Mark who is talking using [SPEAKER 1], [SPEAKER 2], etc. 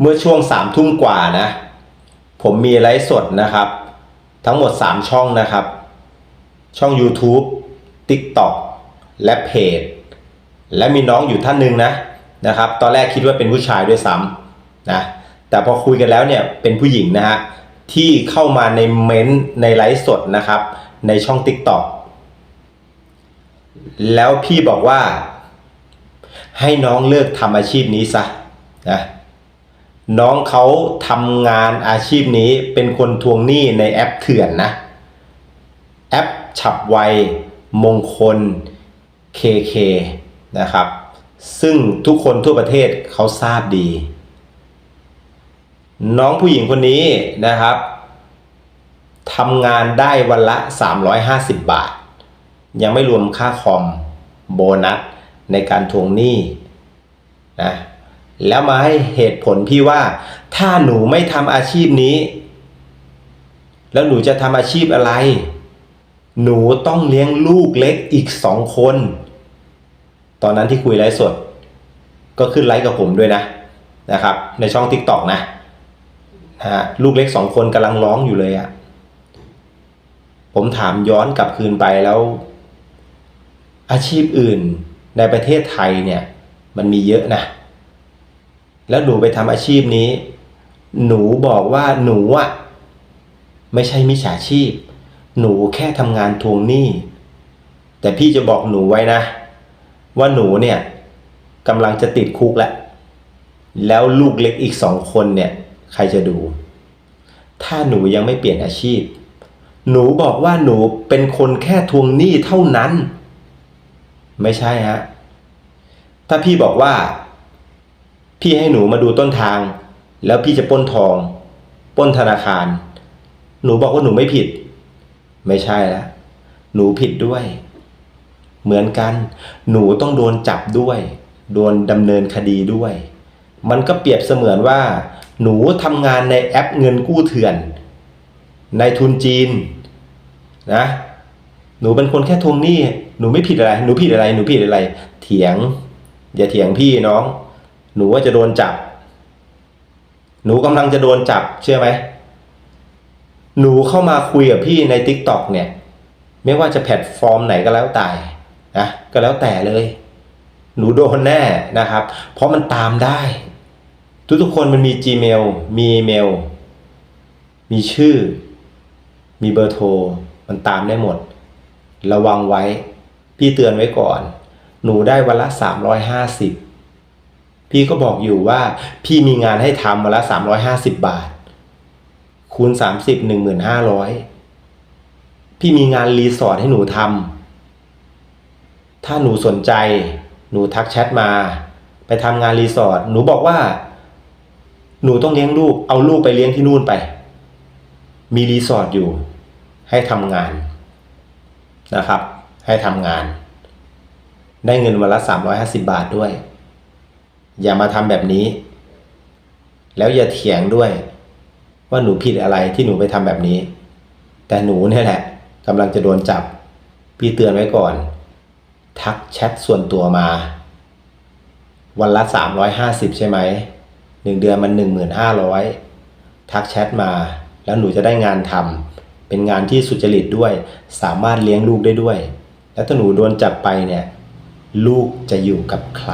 [SPEAKER 1] เมื่อช่วงสามทุ่มกว่านะ ผมมีไลฟ์สดนะครับ ทั้งหมด 3 ช่องนะครับ ช่อง YouTube TikTok และเพจและมีน้องอยู่ท่านหนึ่งนะนะครับ ตอนแรกคิดว่าเป็นผู้ชายด้วยซ้ำนะแต่พอคุยกันแล้วเนี่ยเป็นผู้หญิงนะฮะที่เข้ามาในเม้นต์ในไลฟ์สดนะครับ ในช่อง TikTok แล้วพี่บอกว่า ให้น้องเลิกทำอาชีพนี้ซะนะ น้องเขาทำงานอาชีพนี้เป็นคนทวงหนี้ในแอปเถื่อนนะ แอปฉับไวมงคล KK นะครับ ซึ่งทุกคนทั่วประเทศเขาทราบดี น้องผู้หญิงคนนี้นะครับทำงานได้วันละ 350 บาท ยังไม่รวมค่าคอมโบนัสในการทวงหนี้นะ แล้วมาให้เหตุผลพี่ว่า ถ้าหนูไม่ทำอาชีพนี้ แล้วหนูจะทำอาชีพอะไร หนูต้องเลี้ยงลูกเล็กอีกสองคน ตอนนั้นที่คุยไลฟ์สด ก็ขึ้นไลฟ์กับผมด้วยนะนะครับ ในช่อง t ิ k t o k นะนะฮะลูกเล็กสองคนกำลังร้องอยู่เลยอะผมถามย้อนกลับคืนไปแล้ว อาชีพอื่นในประเทศไทยเนี่ย มันมีเยอะนะ แล้วหนูไปทำอาชีพนี้ หนูบอกว่าหนูอะไม่ใช่มิจฉาชีพ หนูแค่ทำงานทวงหนี้ แต่พี่จะบอกหนูไว้นะ ว่าหนูเนี่ยกำลังจะติดคุกแล้วแล้วลูกเล็กอีกสองคนเนี่ยใครจะดู ถ้าหนูยังไม่เปลี่ยนอาชีพ หนูบอกว่าหนูเป็นคนแค่ทวงหนี้เท่านั้น ไม่ใช่ฮะ ถ้าพี่บอกว่า พี่ให้หนูมาดูต้นทาง แล้วพี่จะปล้นทองปล้นธนาคาร หนูบอกว่าหนูไม่ผิด ไม่ใช่แล้วหนูผิดด้วย เหมือนกัน หนูต้องโดนจับด้วย โดนดำเนินคดีด้วย มันก็เปรียบเสมือนว่า หนูทำงานในแอปเงินกู้เถื่อน ในทุนจีน นะ หนูเป็นคนแค่ทวงหนี้ หนูไม่ผิดอะไร หนูผิดอะไร หนูผิดอะไร เถียง อย่าเถียงพี่น้อง หนูว่าจะโดนจับ หนูกำลังจะโดนจับเชื่อไหม หนูเข้ามาคุยกับพี่ใน t ิ k t o k เนี่ย ไม่ว่าจะแพลตฟอร์มไหนก็แล้วแต่นะก็แล้วแต่เลย หนูโดนแน่นะครับ เพราะมันตามได้ ทุกๆคนมันมี Gmail มีอีเมล มีชื่อ มีเบอร์โทร มันตามได้หมด ระวังไว้ พี่เตือนไว้ก่อน หนูได้วันละ350 พี่ก็บอกอยู่ว่าพี่มีงานให้ทำวันละ350บบาท คูณ30 15,000พี่มีงานรีสอร์ทให้หนูทำถ้าหนูสนใจ หนูทักแชทมา ไปทำงานรีสอร์ทหนูบอกว่า หนูต้องเลี้ยงลูก เอาลูกไปเลี้ยงที่นู่นไป มีรีสอร์ทอยู่ ให้ทำงานนะครับ ให้ทำงาน ได้เงินวันละ350 บาทด้วย อย่ามาทำแบบนี้ แล้วอย่าเถียงด้วย ว่าหนูผิดอะไรที่หนูไปทำแบบนี้ แต่หนูเนี่ยแหละกำลังจะโดนจับ พี่เตือนไว้ก่อน ทักแชทส่วนตัวมา วันละ 350 ใช่ไหมหนึ่งเดือนมัน 15,000ทักแชทมา แล้วหนูจะได้งานทำเป็นงานที่สุจริตด้วย สามารถเลี้ยงลูกได้ด้วย แล้วถ้าหนูโดนจับไปเนี่ย ลูกจะอยู่กับใคร